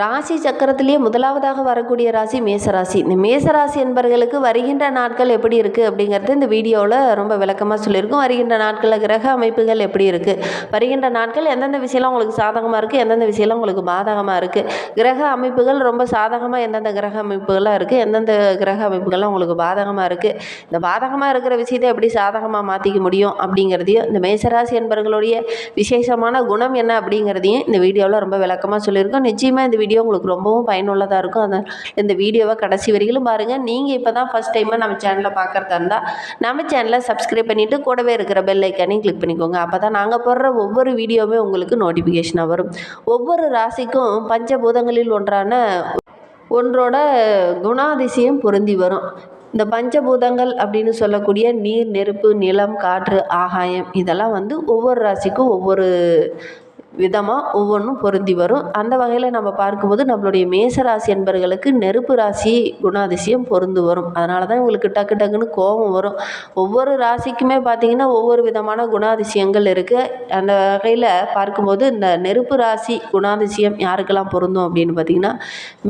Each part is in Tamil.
ராசி சக்கரத்திலேயே முதலாவதாக வரக்கூடிய ராசி மேசராசி. இந்த மேசராசி என்பவர்களுக்கு வருகின்ற நாட்கள் எப்படி இருக்குது அப்படிங்கிறது இந்த வீடியோவில் ரொம்ப விளக்கமாக சொல்லியிருக்கோம். வருகின்ற நாட்களில் கிரக அமைப்புகள் எப்படி இருக்குது வருகின்ற நாட்கள் எந்தெந்த விஷயம்லாம் உங்களுக்கு சாதகமாக இருக்குது எந்தெந்த விஷயம்லாம் உங்களுக்கு பாதகமாக இருக்குது கிரக அமைப்புகள் ரொம்ப சாதகமாக எந்தெந்த கிரக அமைப்புகளாக இருக்குது எந்தெந்த கிரக அமைப்புகள்லாம் உங்களுக்கு பாதகமாக இருக்குது இந்த பாதகமாக இருக்கிற விஷயத்தை எப்படி சாதகமாக மாற்றிக்க முடியும் அப்படிங்கிறதையும் இந்த மேசராசி என்பவர்களுடைய விசேஷமான குணம் என்ன அப்படிங்கிறதையும் இந்த வீடியோவில் ரொம்ப விளக்கமாக சொல்லியிருக்கோம். நிச்சயமாக இந்த வீடியோ உங்களுக்கு ரொம்பவும் பயனுள்ளதாக இருக்கும். அந்த இந்த வீடியோவை கடைசி வரையிலும் பாருங்கள் நீங்கள் இப்போ தான் ஃபஸ்ட் டைமாக நம்ம சேனலை பார்க்குறதா இருந்தால் நம்ம சேனலை சப்ஸ்கிரைப் பண்ணிவிட்டு கூடவே இருக்கிற பெல் ஐக்கானையும் கிளிக் பண்ணிக்கோங்க. அப்போ தான் நாங்கள் போடுற ஒவ்வொரு வீடியோவுமே உங்களுக்கு நோட்டிஃபிகேஷனாக வரும். ஒவ்வொரு ராசிக்கும் பஞ்சபூதங்களில் ஒன்றான ஒன்றோட குணாதிசயம் பொருந்தி வரும். இந்த பஞ்சபூதங்கள் அப்படின்னு சொல்லக்கூடிய நீர் நெருப்பு நிலம் காற்று ஆகாயம் இதெல்லாம் வந்து ஒவ்வொரு ராசிக்கும் ஒவ்வொரு விதமாக ஒவ்வொன்றும் பொருந்தி வரும். அந்த வகையில் நம்ம பார்க்கும்போது நம்மளுடைய மேச ராசி என்பர்களுக்கு நெருப்பு ராசி குணாதிசயம் பொருந்து வரும். அதனால தான் இவங்களுக்கு டக்கு டக்குன்னு கோபம் வரும். ஒவ்வொரு ராசிக்குமே பார்த்திங்கன்னா ஒவ்வொரு விதமான குணாதிசயங்கள் இருக்குது அந்த வகையில் பார்க்கும்போது இந்த நெருப்பு ராசி குணாதிசயம் யாருக்கெல்லாம் பொருந்தும் அப்படின்னு பார்த்திங்கன்னா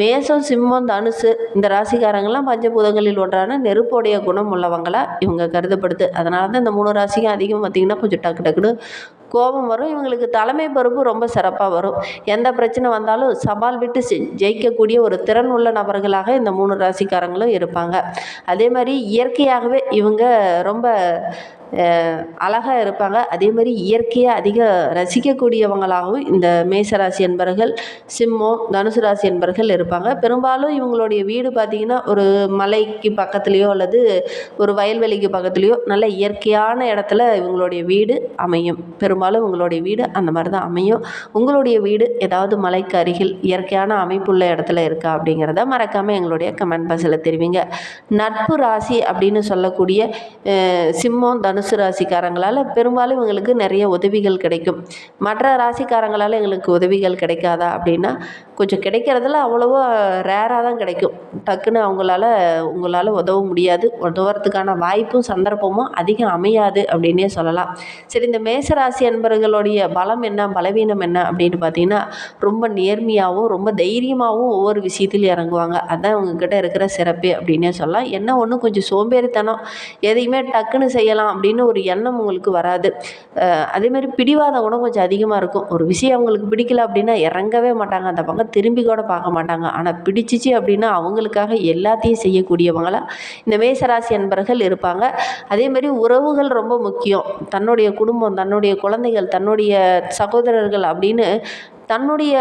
மேசம் சிம்மம் தனுசு இந்த ராசிக்காரங்கள்லாம் பஞ்சபூதங்களில் ஒன்றான நெருப்புடைய குணம் உள்ளவங்களாக இவங்க கருதப்படுது. அதனால தான் இந்த மூணு ராசிக்கும் அதிகம் பார்த்திங்கன்னா கொஞ்சம் டக்கு டக்குன்னு கோபம் வரும் இவங்களுக்கு தலைமை பொறுப்பு ரொம்ப சிறப்பாக வரும். எந்த பிரச்சனை வந்தாலும் சவால் விட்டு செ- ஜெயிக்கக்கூடிய ஒரு திறன் உள்ள நபர்களாக இந்த மூணு ராசிக்காரங்களும் இருப்பாங்க. அதே மாதிரி இயற்கையாகவே இவங்க ரொம்ப அழகாக இருப்பாங்க. அதே மாதிரி இயற்கையை அதிக ரசிக்கக்கூடியவங்களாகவும் இந்த மேசராசி என்பர்கள் சிம்மம் தனுசு ராசி என்பர்கள் இருப்பாங்க. பெரும்பாலும் இவங்களுடைய வீடு பார்த்திங்கன்னா ஒரு மலைக்கு பக்கத்துலேயோ அல்லது ஒரு வயல்வெளிக்கு பக்கத்துலேயோ நல்ல இயற்கையான இடத்துல இவங்களுடைய வீடு அமையும். பெரும்பாலும் உங்களுடைய வீடு அந்த மாதிரி தான் அமையும். உங்களுடைய வீடு ஏதாவது மலைக்கு அருகில் இயற்கையான அமைப்புள்ள இடத்துல இருக்கா அப்படிங்கிறத மறக்காமல் எங்களுடைய கமெண்ட் பாக்ஸில் தெரிவிங்க. நட்பு ராசி அப்படின்னு சொல்லக்கூடிய சிம்மம் தனுசு ராசிக்காரங்களால் பெரும்பாலும் இவங்களுக்கு நிறைய உதவிகள் கிடைக்கும். மற்ற ராசிக்காரங்களால் எங்களுக்கு உதவிகள் கிடைக்காதா அப்படின்னா கொஞ்சம் கிடைக்கிறதுல அவ்வளவோ ரேராக தான் கிடைக்கும். டக்குன்னு அவங்களால உங்களால் உதவ முடியாது. உதவுறதுக்கான வாய்ப்பும் சந்தர்ப்பமும் அதிகம் அமையாது அப்படின்னே சொல்லலாம். சரி இந்த மேச ராசி அன்பர்களுடைய பலம் என்ன பலவீனம் என்ன அப்படின்னு பார்த்தீங்கன்னா ரொம்ப நேர்மையாகவும் ரொம்ப தைரியமாகவும் ஒவ்வொரு விஷயத்திலும் இறங்குவாங்க. அதுதான் அவங்கக்கிட்ட இருக்கிற சிறப்பு அப்படின்னே சொல்லலாம். என்ன ஒன்று கொஞ்சம் சோம்பேறித்தனம். எதையுமே டக்குன்னு செய்யலாம் அப்படின்னு ஒரு எண்ணம் உங்களுக்கு வராது. அதே மாதிரி பிடிவாத கூட கொஞ்சம் அதிகமாக இருக்கும். ஒரு விஷயம் அவங்களுக்கு பிடிக்கல அப்படின்னா இறங்கவே மாட்டாங்க. அந்த பக்கம் திரும்பி கூட பார்க்க மாட்டாங்க. ஆனால் பிடிச்சிச்சு அப்படின்னா அவங்களுக்காக எல்லாத்தையும் செய்யக்கூடியவங்களா இந்த மேசராசி அன்பர்கள் இருப்பாங்க. அதே மாதிரி உறவுகள் ரொம்ப முக்கியம். தன்னுடைய குடும்பம் தன்னுடைய குழந்தைகள் தன்னுடைய சகோதரர்கள் அப்படின்னு தன்னுடைய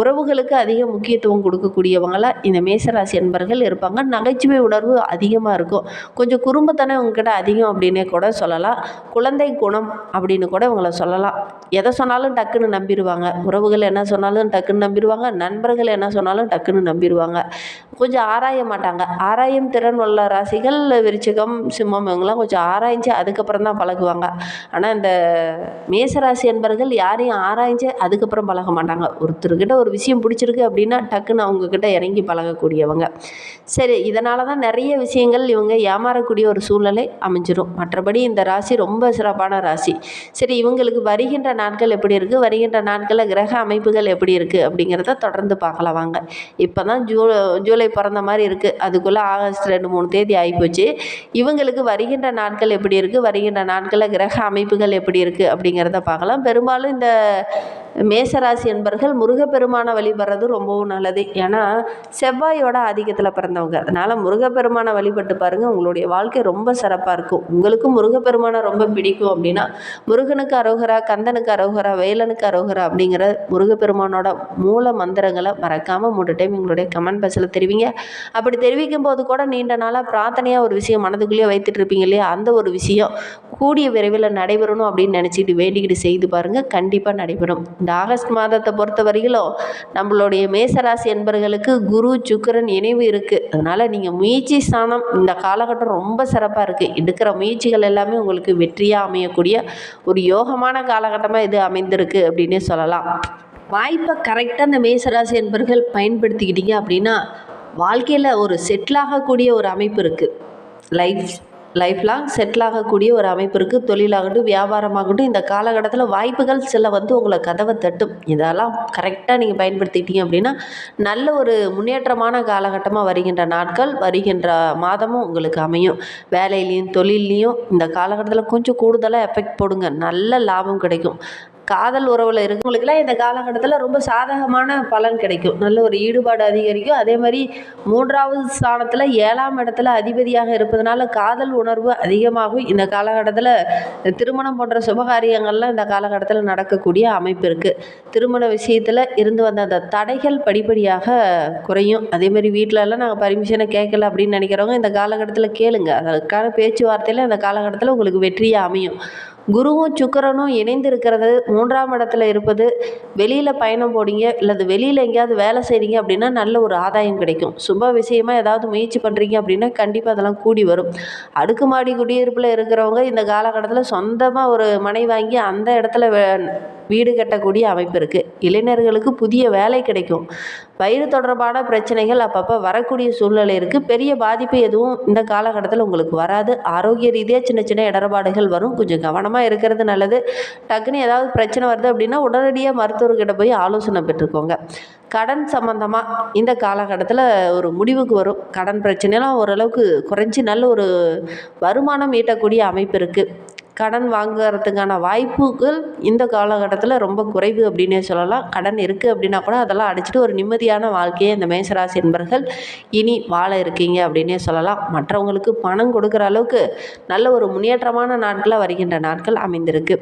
உறவுகளுக்கு அதிக முக்கியத்துவம் கொடுக்கக்கூடியவங்களாக இந்த மேசராசி என்பர்கள் இருப்பாங்க. நகைச்சுவை உணர்வு அதிகமாக இருக்கும். கொஞ்சம் குறும்புத்தனம் இவங்ககிட்ட அதிகம் அப்படின்னே கூட சொல்லலாம். குழந்தை குணம் அப்படின்னு கூட இவங்களை சொல்லலாம். எதை சொன்னாலும் டக்குன்னு நம்பிடுவாங்க உறவுகள் என்ன சொன்னாலும் டக்குன்னு நம்பிடுவாங்க நண்பர்கள் என்ன சொன்னாலும் டக்குன்னு நம்பிடுவாங்க கொஞ்சம் ஆராய மாட்டாங்க. ஆராயும் திறன் உள்ள ராசிகள் விருச்சிகம் சிம்மம் இவங்கெல்லாம் கொஞ்சம் ஆராய்ஞ்சு அதுக்கப்புறம் தான் பழகுவாங்க. ஆனால் இந்த மேசராசி என்பர்கள் யாரையும் ஆராய்ஞ்சு அதுக்கப்புறம் பழக மாட்டாங்க. ஒருத்தர்கிட்ட ஒரு விஷயம் பிடிச்சிருக்கு அப்படின்னா டக்குன்னு அவங்கக்கிட்ட இறங்கி பழகக்கூடியவங்க. சரி இதனால தான் நிறைய விஷயங்கள் இவங்க ஏமாறக்கூடிய ஒரு சூழ்நிலை அமைஞ்சிரும். மற்றபடி இந்த ராசி ரொம்ப சிறப்பான ராசி. சரி இவங்களுக்கு வருகின்ற நாட்கள் எப்படி இருக்குது வருகின்ற நாட்களில் கிரக அமைப்புகள் எப்படி இருக்குது அப்படிங்கிறத தொடர்ந்து பார்க்கலாம் வாங்க. இப்போ தான் ஜூ ஜூலை பிறந்த மாதிரி இருக்குது அதுக்குள்ளே ஆகஸ்ட் ரெண்டு மூணு தேதி ஆகிப்போச்சு இவங்களுக்கு வருகின்ற நாட்கள் எப்படி இருக்குது வருகின்ற நாட்களில் கிரக அமைப்புகள் எப்படி இருக்குது அப்படிங்கிறத பார்க்கலாம். பெரும்பாலும் இந்த மேசராசி என்பர்கள் முருகப்பெருமானை வழிபடுறது ரொம்பவும் நல்லது. ஏன்னா செவ்வாயோட ஆதிக்கத்தில் பிறந்தவங்க. அதனால் முருகப்பெருமானை வழிபட்டு பாருங்கள் உங்களுடைய வாழ்க்கை ரொம்ப சிறப்பாக இருக்கும். உங்களுக்கும் முருகப்பெருமானை ரொம்ப பிடிக்கும் அப்படின்னா முருகனுக்கு அரோகரா கந்தனுக்கு அரோகரா வேலனுக்கு அரோகரா அப்படிங்கிற முருகப்பெருமானோட மூல மந்திரங்களை மறக்காமல் மூணு டைம் எங்களுடைய கமெண்ட் பாக்ஸில் தெரிவிங்க. அப்படி தெரிவிக்கும் போது கூட நீண்ட நாளாக பிரார்த்தனையாக ஒரு விஷயம் மனதுக்குள்ளேயே வைத்துட்டு இருப்பீங்க இல்லையா? அந்த ஒரு விஷயம் கூடிய விரைவில் நடைபெறணும் அப்படின்னு நினச்சிட்டு வேண்டிக்கிட்டு செய்து பாருங்கள் கண்டிப்பாக நடைபெறும். இந்த ஆகஸ்ட் மாதத்தை பொறுத்த வரையிலும் நம்மளுடைய மேசராசி என்பர்களுக்கு குரு சுக்கரன் இணைவு இருக்குது அதனால் நீங்கள் முயற்சி ஸ்தானம் இந்த காலகட்டம் ரொம்ப சிறப்பாக இருக்குது எடுக்கிற முயற்சிகள் எல்லாமே உங்களுக்கு வெற்றியாக அமையக்கூடிய ஒரு யோகமான காலகட்டமாக இது அமைந்திருக்கு அப்படின்னே சொல்லலாம். வாய்ப்பை கரெக்டாக இந்த மேசராசி என்பர்கள் பயன்படுத்திக்கிட்டீங்க அப்படின்னா வாழ்க்கையில் ஒரு செட்டில் ஆகக்கூடிய ஒரு அமைப்பு இருக்குது லைஃப் லைஃப் லாங் செட்டில் ஆகக்கூடிய ஒரு அமைப்பு இருக்குது தொழிலாகட்டும் வியாபாரமாகட்டும் இந்த காலகட்டத்தில் வாய்ப்புகள் சில வந்து உங்களை கதவை தட்டும். இதெல்லாம் கரெக்டாக நீங்கள் பயன்படுத்திட்டீங்க அப்படின்னா நல்ல ஒரு முன்னேற்றமான காலகட்டமாக வருகின்ற நாட்கள் வருகின்ற மாதமும் உங்களுக்கு அமையும். வேலையிலையும் தொழில்லையும் இந்த காலகட்டத்தில் கொஞ்சம் கூடுதலாக எஃபெக்ட் போடுங்க. நல்ல லாபம் கிடைக்கும். காதல் உறவில் இருக்கவங்களுக்குலாம் இந்த காலகட்டத்தில் ரொம்ப சாதகமான பலன் கிடைக்கும். நல்ல ஒரு ஈடுபாடு அதிகரிக்கும். அதே மாதிரி மூன்றாவது ஸ்தானத்தில் ஏழாம் இடத்துல அதிபதியாக இருப்பதனால காதல் உணர்வு அதிகமாகும். இந்த காலகட்டத்தில் திருமணம் போன்ற சுபகாரியங்கள்லாம் இந்த காலகட்டத்தில் நடக்கக்கூடிய அமைப்பு இருக்குது திருமண விஷயத்தில் இருந்து வந்த அந்த தடைகள் படிப்படியாக குறையும். அதே மாதிரி வீட்டிலலாம் நாங்கள் பர்மிஷனை கேட்கல அப்படின்னு நினைக்கிறவங்க இந்த காலகட்டத்தில் கேளுங்க. அதற்கான பேச்சுவார்த்தையில் இந்த காலகட்டத்தில் உங்களுக்கு வெற்றியாக அமையும். குருவும் சுக்கரனும் இணைந்து இருக்கிறது மூன்றாம் இடத்துல இருப்பது வெளியில் பயணம் போடுங்க இல்லது வெளியில் எங்கேயாவது வேலை செய்கிறீங்க அப்படின்னா நல்ல ஒரு ஆதாயம் கிடைக்கும். சுப விஷயமா ஏதாவது முயற்சி பண்ணுறீங்க அப்படின்னா கண்டிப்பாக அதெல்லாம் கூடி வரும். அடுக்குமாடி குடியிருப்பில் இருக்கிறவங்க இந்த காலகட்டத்தில் சொந்தமாக ஒரு மனை வாங்கி அந்த இடத்துல வே வீடு கட்டக்கூடிய அமைப்பு இருக்குது இளைஞர்களுக்கு புதிய வேலை கிடைக்கும். வயிறு தொடர்பான பிரச்சனைகள் அப்பப்போ வரக்கூடிய சூழ்நிலை இருக்குது பெரிய பாதிப்பு எதுவும் இந்த காலகட்டத்தில் உங்களுக்கு வராது. ஆரோக்கிய ரீதியாக சின்ன சின்ன இடர்பாடுகள் வரும். கொஞ்சம் கவனமாக இருக்கிறது நல்லது. டக்குன்னு ஏதாவது பிரச்சனை வருது அப்படின்னா உடனடியாக மருத்துவர்கிட்ட போய் ஆலோசனை பெற்றுக்கோங்க. கடன் சம்மந்தமாக இந்த காலகட்டத்தில் ஒரு முடிவுக்கு வரும். கடன் பிரச்சனைலாம் ஓரளவுக்கு குறைஞ்சி நல்ல ஒரு வருமானம் ஈட்டக்கூடிய அமைப்பு இருக்குது கடன் வாங்குறதுக்கான வாய்ப்புகள் இந்த காலகட்டத்தில் ரொம்ப குறைவு அப்படின்னே சொல்லலாம். கடன் இருக்குது அப்படின்னா கூட அதெல்லாம் அடிச்சுட்டு ஒரு நிம்மதியான வாழ்க்கையை இந்த மேசராசி என்பர்கள் இனி வாழ இருக்கீங்க அப்படின்னே சொல்லலாம். மற்றவங்களுக்கு பணம் கொடுக்குற அளவுக்கு நல்ல ஒரு முன்னேற்றமான நாட்களாக வருகின்ற நாட்கள் அமைந்திருக்கு.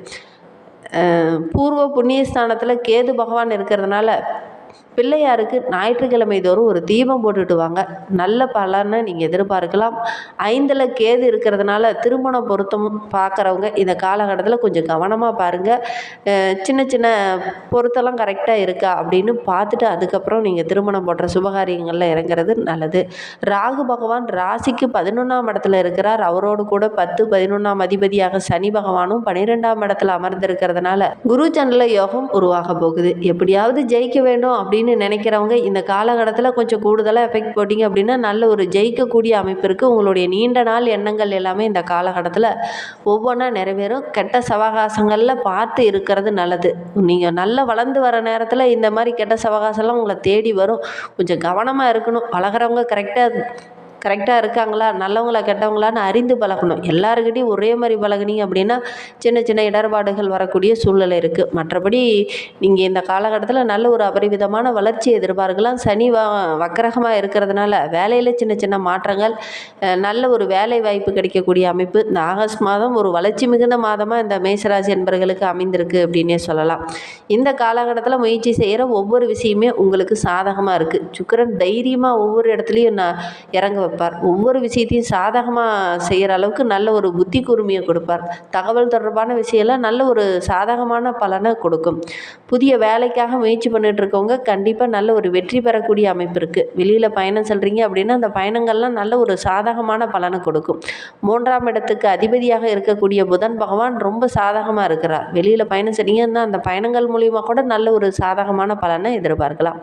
பூர்வ புண்ணிய ஸ்தானத்தில் கேது பகவான் இருக்கிறதுனால பிள்ளையாருக்கு ஞாயிற்றுக்கிழமை தோறும் ஒரு தீபம் போட்டுட்டு வாங்க. நல்ல பலனை நீங்கள் எதிர்பார்க்கலாம். ஐந்தில் கேது இருக்கிறதுனால திருமண பொருத்தம் பார்க்குறவங்க இந்த காலகட்டத்தில் கொஞ்சம் கவனமாக பாருங்கள் சின்ன சின்ன பொருத்தெல்லாம் கரெக்டாக இருக்கா அப்படின்னு பார்த்துட்டு அதுக்கப்புறம் நீங்கள் திருமணம் போடுற சுபகாரியங்களில் இறங்குறது நல்லது. ராகு பகவான் ராசிக்கு பதினொன்றாம் இடத்துல இருக்கிறார். அவரோடு கூட பத்து பதினொன்றாம் அதிபதியாக சனி பகவானும் பன்னிரெண்டாம் இடத்துல அமர்ந்திருக்கிறதுனால குரு சண்டல யோகம் உருவாக போகுது. எப்படியாவது ஜெயிக்க வேண்டும் அப்படின்னு நினைக்கிறவங்க இந்த காலகட்டத்தில் கொஞ்சம் கூடுதலாக எஃபெக்ட் போட்டிங்க அப்படின்னா நல்ல ஒரு ஜெயிக்கக்கூடிய அமைப்பு இருக்குது உங்களுடைய நீண்ட நாள் எண்ணங்கள் எல்லாமே இந்த காலகட்டத்தில் ஒவ்வொன்றா நிறைவேறும். கெட்ட சவகாசங்களில் பார்த்து இருக்கிறது நல்லது. நீங்கள் நல்லா வளர்ந்து வர நேரத்தில் இந்த மாதிரி கெட்ட சவகாசம்லாம் உங்களை தேடி வரும். கொஞ்சம் கவனமாக இருக்கணும். பழகுறவங்க கரெக்டாக கரெக்டாக இருக்காங்களா? நல்லவங்களா கெட்டவங்களான்னு அறிந்து பழகணும். எல்லாருக்கிட்டையும் ஒரே மாதிரி பழகுனீங்க அப்படின்னா சின்ன சின்ன இடர்பாடுகள் வரக்கூடிய சூழ்நிலை இருக்குது மற்றபடி நீங்கள் இந்த காலகட்டத்தில் நல்ல ஒரு அபரிவிதமான வளர்ச்சி எதிர்பார்க்கலாம். சனி வ வக்கரகமாக இருக்கிறதுனால வேலையில் சின்ன சின்ன மாற்றங்கள் நல்ல ஒரு வேலை வாய்ப்பு கிடைக்கக்கூடிய அமைப்பு. இந்த ஆகஸ்ட் மாதம் ஒரு வளர்ச்சி மிகுந்த மாதமாக இந்த மேசராசி என்பர்களுக்கு அமைந்திருக்கு அப்படின்னே சொல்லலாம். இந்த காலகட்டத்தில் முயற்சி செய்கிற ஒவ்வொரு விஷயமே உங்களுக்கு சாதகமாக இருக்குது சுக்கிரன் தைரியமாக ஒவ்வொரு இடத்துலையும் நான் இறங்க வைப்பார். ஒவ்வொரு விஷயத்தையும் சாதகமாக செய்கிற அளவுக்கு நல்ல ஒரு புத்தி கூர்மையை கொடுப்பார். தகவல் தொடர்பான விஷயம்லாம் நல்ல ஒரு சாதகமான பலனை கொடுக்கும். புதிய வேலைக்காக முயற்சி பண்ணிட்டு இருக்கவங்க கண்டிப்பாக நல்ல ஒரு வெற்றி பெறக்கூடிய அமைப்பு இருக்குது வெளியில் பயணம் செல்கிறீங்க அப்படின்னா அந்த பயணங்கள்லாம் நல்ல ஒரு சாதகமான பலனை கொடுக்கும். மூன்றாம் இடத்துக்கு அதிபதியாக இருக்கக்கூடிய புதன் பகவான் ரொம்ப சாதகமாக இருக்கிறார். வெளியில் பயணம் செய்கிறீங்கன்னா அந்த பயணங்கள் மூலிமா கூட நல்ல ஒரு சாதகமான பலனை எதிர்பார்க்கலாம்.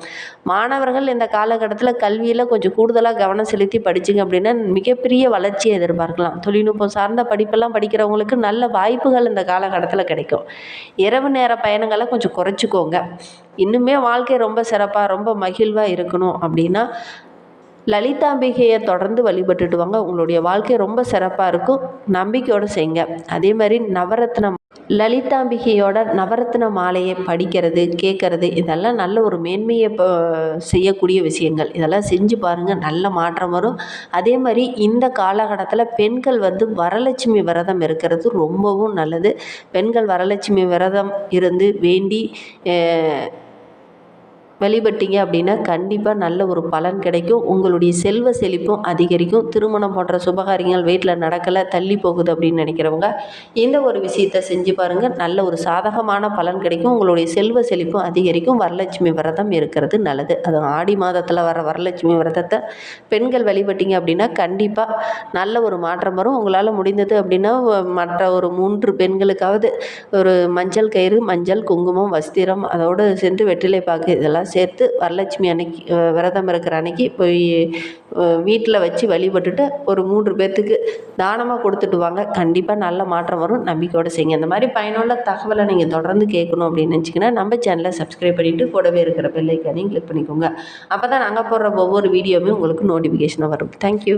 மாணவர்கள் இந்த காலகட்டத்தில் கல்வியில் கொஞ்சம் கூடுதலாக கவனம் செலுத்தி படிச்சிங்க அப்படின்னா மிகப்பெரிய வளர்ச்சியை எதிர்பார்க்கலாம். தொழில்நுட்பம் சார்ந்த படிப்பெல்லாம் படிக்கிறவங்களுக்கு நல்ல வாய்ப்புகள் இந்த காலகட்டத்தில் கிடைக்கும். இரவு நேர பயணங்களை கொஞ்சம் குறைச்சிக்கோங்க. இன்னுமே வாழ்க்கை ரொம்ப சிறப்பாக ரொம்ப மகிழ்வாக இருக்கணும் அப்படின்னா லலிதாம்பிகையை தொடர்ந்து வழிபட்டுட்டு வாங்க. உங்களுடைய வாழ்க்கை ரொம்ப சிறப்பாக இருக்கும். நம்பிக்கையோடு செய்யுங்க அதே மாதிரி நவரத்னம் லலிதாம்பிகையோட நவரத்ன மாலையை படிக்கிறது கேட்கறது இதெல்லாம் நல்ல ஒரு மேன்மையை இப்போ செய்யக்கூடிய விஷயங்கள். இதெல்லாம் செஞ்சு பாருங்கள் நல்ல மாற்றம் வரும். அதே மாதிரி இந்த காலகட்டத்தில் பெண்கள் வந்து வரலட்சுமி விரதம் இருக்கிறது ரொம்பவும் நல்லது. பெண்கள் வரலட்சுமி விரதம் இருந்து வேண்டி வழிபட்டீங்க அப்படின்னா கண்டிப்பாக நல்ல ஒரு பலன் கிடைக்கும். உங்களுடைய செல்வ செழிப்பும் அதிகரிக்கும். திருமணம் போன்ற சுபகாரியங்கள் வீட்டில் நடக்கலை தள்ளி போகுது அப்படின்னு நினைக்கிறவங்க இந்த ஒரு விஷயத்தை செஞ்சு பாருங்கள் நல்ல ஒரு சாதகமான பலன் கிடைக்கும். உங்களுடைய செல்வ செழிப்பும் அதிகரிக்கும். வரலட்சுமி விரதம் இருக்கிறது நல்லது. அது ஆடி மாதத்தில் வர வரலட்சுமி விரதத்தை பெண்கள் வழிபட்டீங்க அப்படின்னா கண்டிப்பாக நல்ல ஒரு மாற்றம் வரும். உங்களால் முடிந்தது அப்படின்னா மற்ற ஒரு மூன்று பெண்களுக்காவது ஒரு மஞ்சள் கயிறு மஞ்சள் குங்குமம் வஸ்திரம் அதோடு சென்று வெற்றிலை பாக்கு இதெல்லாம் சேர்த்து வரலட்சுமி அன்னைக்கு விரதம் இருக்கிற அன்னைக்கு போய் வீட்டில் வச்சு வழிபட்டுட்டு ஒரு மூன்று பேர்த்துக்கு தானமாக கொடுத்துட்டு வாங்க. கண்டிப்பாக நல்ல மாற்றம் வரும். நம்பிக்கையோடு செய்யுங்க. இந்த மாதிரி பயனுள்ள தகவலை நீங்கள் தொடர்ந்து கேட்கணும் அப்படின்னு நினச்சிங்கன்னா நம்ம சேனலை சப்ஸ்கிரைப் பண்ணிவிட்டு கூடவே இருக்கிற பெல்லைக்கானையும் கிளிக் பண்ணிக்கோங்க. அப்போ தான் நாங்கள் போடுற ஒவ்வொரு வீடியோவுமே உங்களுக்கு நோட்டிஃபிகேஷனாக வரும். தேங்க்யூ